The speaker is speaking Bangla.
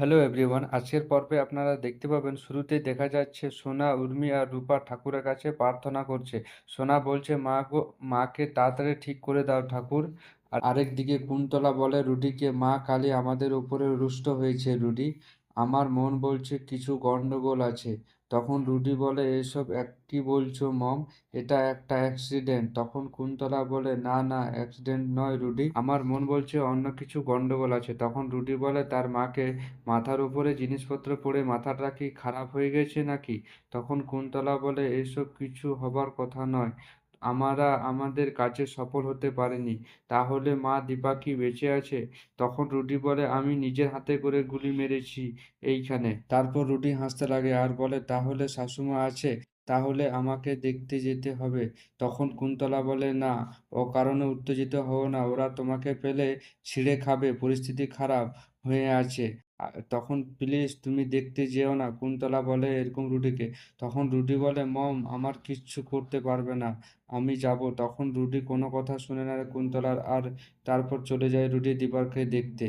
হ্যালো এভরিওয়ান আজকের পর্বে আপনারা দেখতে পাবেন, শুরুতেই দেখা যাচ্ছে সোনা, উর্মি আর রূপা ঠাকুরের কাছে প্রার্থনা করছে। সোনা বলছে, মা গো, মাকে তাড়াতাড়ি ঠিক করে দাও ঠাকুর। আর আরেকদিকে কুন্তলা বলে, রুডিকে, মা কালী আমাদের উপরে রুষ্ট হয়েছে রুডি। আমার মন বলছে, কিছু গন্ডগোল আছে। তখন রুডি বলে, এসব এক কি বলছো, মম? এটা একটা অ্যাক্সিডেন্ট। তখন কুন্তলা বলে, না না, অ্যাক্সিডেন্ট নয় রুডি। আমার মন বলছে, অন্য কিছু গন্ডগোল আছে। তখন রুডি বলে, তার মাকে মাথার উপরে জিনিসপত্র পড়ে মাথাটা কি খারাপ হয়ে গেছে নাকি? তখন কুন্তলা বলে, এসব কিছু হবার কথা নয়। আমরা, আমাদের কাজে সফল হতে পারিনি। তাহলে মা দীপা কি বেঁচে আছে? তখন রুডি বলে, আমি নিজের হাতে করে গুলি মেরেছি এইখানে। তারপর রুডি হাসতে লাগে, আর বলে, তাহলে শাশুমা আছে, তাহলে আমাকে দেখতে যেতে হবে। তখন কুন্তলা বলে, না, ও কারণে উত্তেজিত হও না, ওরা তোমাকে পেলে ছিঁড়ে খাবে, পরিস্থিতি খারাপ। হয়ে আছে। তখন প্লিজ তুমি দেখতে যেও না। কুন্তলা বলে এরকম রুডিকে। তখন রুডি বলে, মম, আমার কিচ্ছু করতে পারবে না। আমি যাব। তখন রুডি কোনো কথা শুনে না কুন্তলার। আর তারপর চলে যায় রুডি দিবারকে দেখতে।